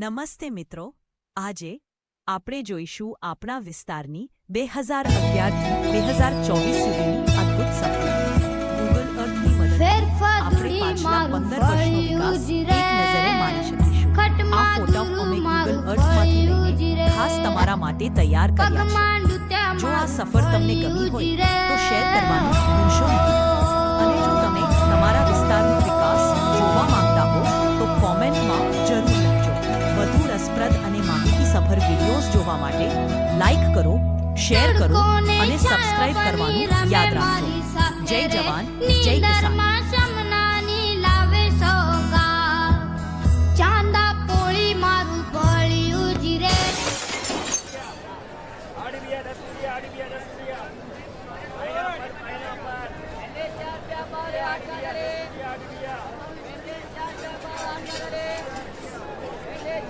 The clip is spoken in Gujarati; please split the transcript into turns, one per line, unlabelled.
નમસ્તે મિત્રો આજે આપણે જોઈશું આપણા વિસ્તારની બે હજાર અગિયારથી બે હજાર ચોવીસ સુધીની અદ્ભુત સફર. ગૂગલ અર્થની મદદથી આપણે પાછલા પંદર વર્ષનો વિકાસ એક નજરે માણી શકીશું. આ ફોટો અમે ગૂગલ અર્થમાંથી લઈને ખાસ તમારા માટે તૈયાર કર્યા છે. જો આ સફર તમને ગમી હોય તો શેર કરવાનું સફર વિડીયોઝ જોવા માટે લાઈક કરો શેર કરો અને સબસ્ક્રાઇબ કરવાનું યાદ રાખો જય જવાન જય કિસાન. આડી